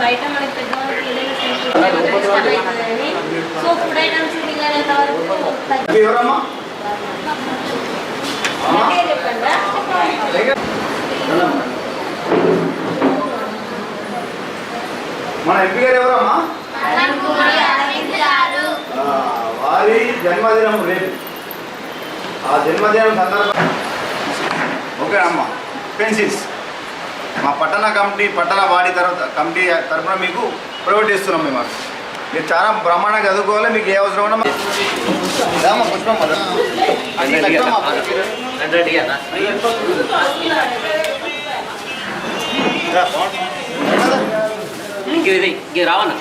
బయట మనకి పెద్దవాళ్ళకి ఏదైనా సో ఫుడ్ ఐటమ్స్ వరకు మన ఎంపీ గారు ఎవరమ్మా? వారి జన్మదినం రేపు. ఆ జన్మదినం సందర్భంగా. ఓకే అమ్మా. పెన్సిల్స్. మా పట్టణ కమిటీ పట్టణ వాడి తర్వాత కమిటీ తరఫున మీకు ప్రొవైడ్ చేస్తున్నాం మేము. మీరు చాలా బ్రహ్మాండంగా చదువుకోవాలి మీకు ఏ అవసరం ఉన్నా మా- రామ్మా, పుష్పమ్మ, రా. అది తక్కువమ్మా. రా, ఇంక రావన్నా?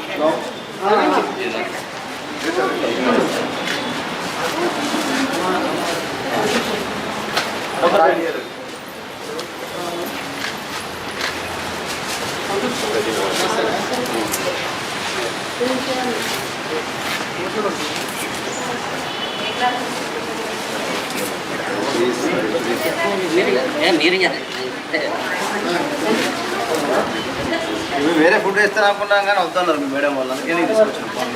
ఇవి వేరే ఫుడ్ వేస్తారు అనుకున్నాం కానీ వద్దన్నారు మీ మేడం వాళ్ళు. అందుకే నేను తీసుకొచ్చాను ఫోన్.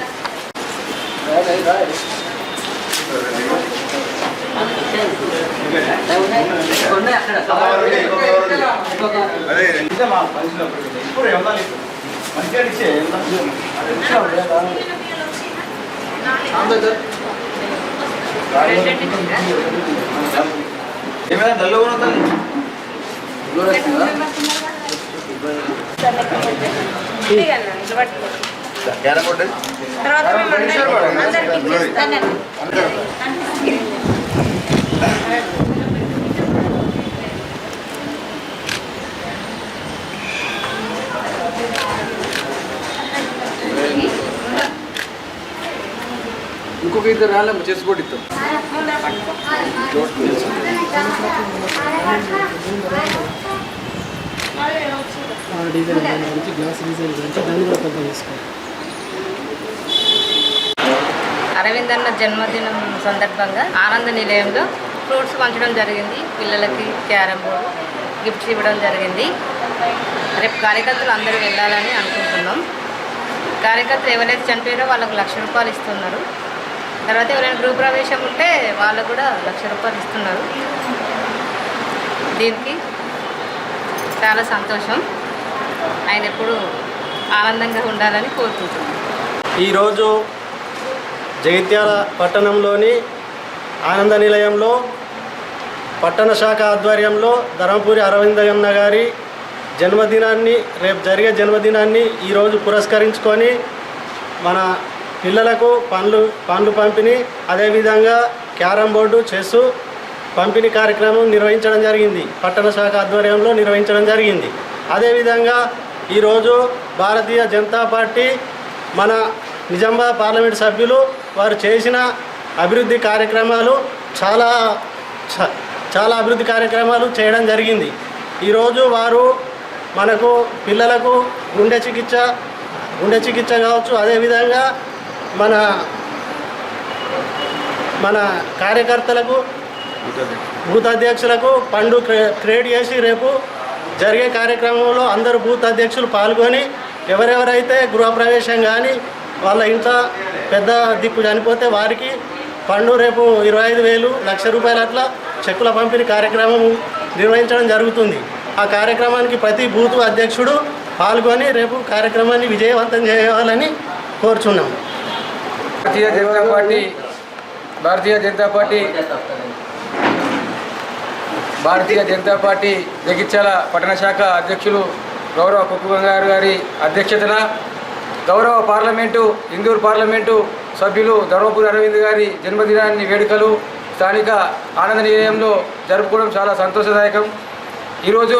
అదే ఇంకా మా పనిలో ఇప్పుడు ఇచ్చే ఏమైనా డల్ ఉన్నదా క్యారం బోర్డు? తర్వాత మేము ఇంకొక ఇద్దరు రాలేము చేసి కూడా ఇస్తాం గురించి గ్లాస్ గురించి దాన్ని కూడా అరవింద్ అన్న జన్మదినం సందర్భంగా ఆనంద నిలయంలో ఫ్రూట్స్ పంచడం జరిగింది. పిల్లలకి క్యారమ్ బోర్డు గిఫ్ట్స్ ఇవ్వడం జరిగింది. రేపు కార్యకర్తలు అందరూ వెళ్ళాలని అనుకుంటున్నాం. కార్యకర్తలు ఎవరైతే చనిపోయారో వాళ్ళకు లక్ష రూపాయలు ఇస్తున్నారు. తర్వాత ఎవరైనా గృహ ప్రవేశం ఉంటే వాళ్ళకు కూడా లక్ష రూపాయలు ఇస్తున్నారు. దీనికి చాలా సంతోషం. ఆయన ఎప్పుడు ఆనందంగా ఉండాలని కోరుకుంటున్నాను. ఈరోజు జగిత్యాల పట్టణంలోని ఆనంద నిలయంలో పట్టణ శాఖ ఆధ్వర్యంలో ధర్మపురి అరవిందయ్యన్న గారి జన్మదినాన్ని రేపు జరిగే జన్మదినాన్ని ఈరోజు పురస్కరించుకొని మన పిల్లలకు పండ్లు పండ్లు పంపిణీ అదేవిధంగా క్యారం బోర్డు చెస్ పంపిణీ కార్యక్రమం నిర్వహించడం జరిగింది. పట్టణ శాఖ ఆధ్వర్యంలో నిర్వహించడం జరిగింది. అదేవిధంగా ఈరోజు భారతీయ జనతా పార్టీ మన నిజామాబాద్ పార్లమెంట్ సభ్యులు వారు చేసిన అభివృద్ధి కార్యక్రమాలు చాలా చాలా అభివృద్ధి కార్యక్రమాలు చేయడం జరిగింది. ఈరోజు వారు మనకు పిల్లలకు గుండె చికిత్స గుండె చికిత్స కావచ్చు. అదేవిధంగా మన మన కార్యకర్తలకు బూత్ అధ్యక్షులకు పండు క్రే- క్రియేట్ చేసి రేపు జరిగే కార్యక్రమంలో అందరూ బూత్ అధ్యక్షులు పాల్గొని ఎవరెవరైతే గృహప్రవేశం కానీ వాళ్ళ ఇంట్లో పెద్ద దిక్కు చనిపోతే వారికి పండు రేపు ఇరవై ఐదు వేలు లక్ష రూపాయల అట్లా చెక్కుల పంపిణీ కార్యక్రమం నిర్వహించడం జరుగుతుంది. ఆ కార్యక్రమానికి ప్రతి బూత్ అధ్యక్షుడు పాల్గొని రేపు కార్యక్రమాన్ని విజయవంతం చేయాలని కోరుచున్నాం. Bharatiya Janata party Bharatiya Janata party Bharatiya Janata party Jagtial పట్టణ శాఖ అధ్యక్షులు గౌరవ కుక్కు గంగారు గారి అధ్యక్షతన గౌరవ పార్లమెంటు ఇందూరు పార్లమెంటు సభ్యులు ధర్మపురి అరవింద్ గారి జన్మదినాన్ని వేడుకలు స్థానిక ఆనంద నిలయంలో జరుపుకోవడం చాలా సంతోషదాయకం. ఈరోజు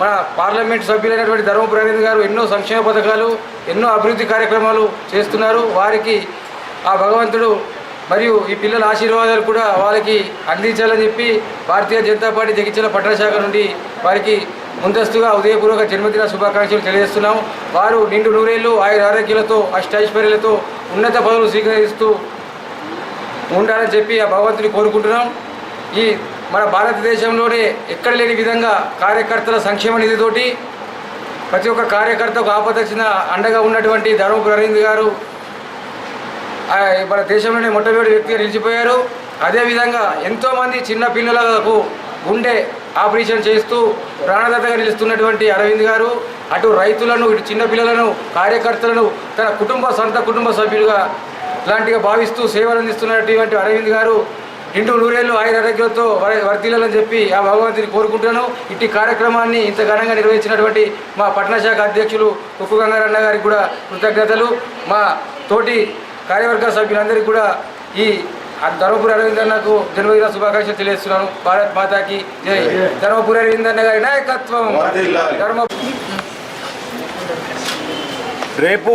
మన పార్లమెంట్ సభ్యులైనటువంటి ధర్మపురి అరవింద్ గారు ఎన్నో సంక్షేమ పథకాలు ఎన్నో అభివృద్ధి కార్యక్రమాలు చేస్తున్నారు. వారికి ఆ భగవంతుడు మరియు ఈ పిల్లల ఆశీర్వాదాలు కూడా వాళ్ళకి అందించాలని చెప్పి భారతీయ జనతా పార్టీ జగిత్యాల పట్టణ శాఖ నుండి వారికి ముందస్తుగా ఉదయపూర్వక జన్మదిన శుభాకాంక్షలు తెలియజేస్తున్నాం వారు నిండు నూరేళ్ళు ఆయుర ఆరోగ్యాలతో అష్టైశ్వర్యాలతో ఉన్నత పదవులు స్వీకరిస్తూ ఉండాలని చెప్పి ఆ భగవంతుని కోరుకుంటున్నాం. ఈ మన భారతదేశంలోనే ఎక్కడ లేని విధంగా కార్యకర్తల సంక్షేమ నిధితోటి ప్రతి ఒక్క కార్యకర్తకు ఆపదచ్చిన అండగా ఉన్నటువంటి ధర్మపురి అరవింద్ గారు మన దేశంలోనే మొట్టమొదటి వ్యక్తిగా నిలిచిపోయారు. అదేవిధంగా ఎంతోమంది చిన్న పిల్లలకు గుండె ఆపరేషన్ చేస్తూ ప్రాణదాతగా నిలుస్తున్నటువంటి అరవింద్ గారు అటు రైతులను ఇటు చిన్నపిల్లలను కార్యకర్తలను తన కుటుంబ సొంత కుటుంబ సభ్యులుగా లాంటిగా భావిస్తూ సేవలు అందిస్తున్నటువంటి అరవింద్ గారు ఇంటూ నూరేళ్ళు ఆయన ఆరోగ్యంతో వర- చెప్పి ఆ భగవంతుని కోరుకుంటాను ఇట్టి కార్యక్రమాన్ని ఇంత ఘనంగా నిర్వహించినటువంటి మా పట్టణ శాఖ అధ్యక్షులు ఉక్కు గంగారన్న గారికి కూడా కృతజ్ఞతలు. మా తోటి కార్యవర్గ సభ్యులందరికీ కూడా ఈ ధర్మపురి అరవింద్ అన్నకు జన్మదిన శుభాకాంక్షలు తెలియజేస్తున్నాను. భారత్ మాతాకి జై. ధర్మపురి అరవింద్ అన్న గారి నాయకత్వం. ధర్మ రేపు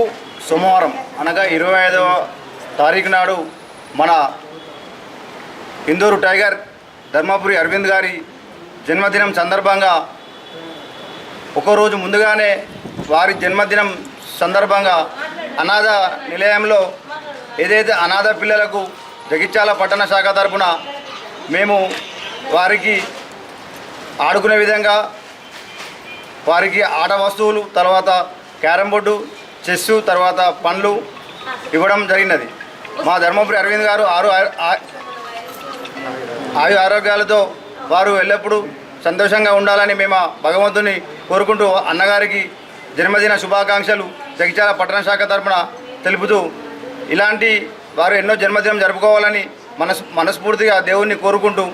సోమవారం అనగా ఇరవై ఐదవ తారీఖు నాడు మన ఇందూరు టైగర్ ధర్మపురి అరవింద్ గారి జన్మదినం సందర్భంగా ఒకరోజు ముందుగానే వారి జన్మదినం సందర్భంగా అనాథ నిలయంలో ఏదైతే అనాథ పిల్లలకు జగిత్యాల పట్టణ శాఖ తరఫున మేము వారికి ఆడుకునే విధంగా వారికి ఆట వస్తువులు తర్వాత క్యారమ్ బోర్డు చెస్సు తర్వాత పండ్లు ఇవ్వడం జరిగినది. మా ధర్మపురి అరవింద్ గారు ఆరు ఆ- ఆయు ఆరోగ్యాలతో వారు ఎల్లప్పుడూ సంతోషంగా ఉండాలని మేము భగవంతుని కోరుకుంటూ అన్నగారికి జన్మదిన శుభాకాంక్షలు జగిత్యాల పట్టణ శాఖ తరఫున తెలుపుతూ ఇలాంటి వారు ఎన్నో జన్మదినం జరుపుకోవాలని మనస్ మనస్ఫూర్తిగా దేవుణ్ణి కోరుకుంటూ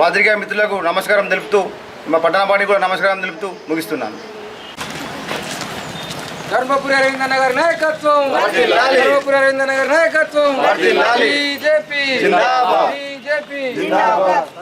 పాత్రికా మిత్రులకు నమస్కారం తెలుపుతూ మా పట్టణ పార్టీ కూడా నమస్కారం తెలుపుతూ ముగిస్తున్నాను ధర్మపురి అరవింద్ అన్న గారి నాయకత్వం. ధర్మపురి అరవింద్ అన్న గారి నాయకత్వం. బీజేపీ. బీజేపీ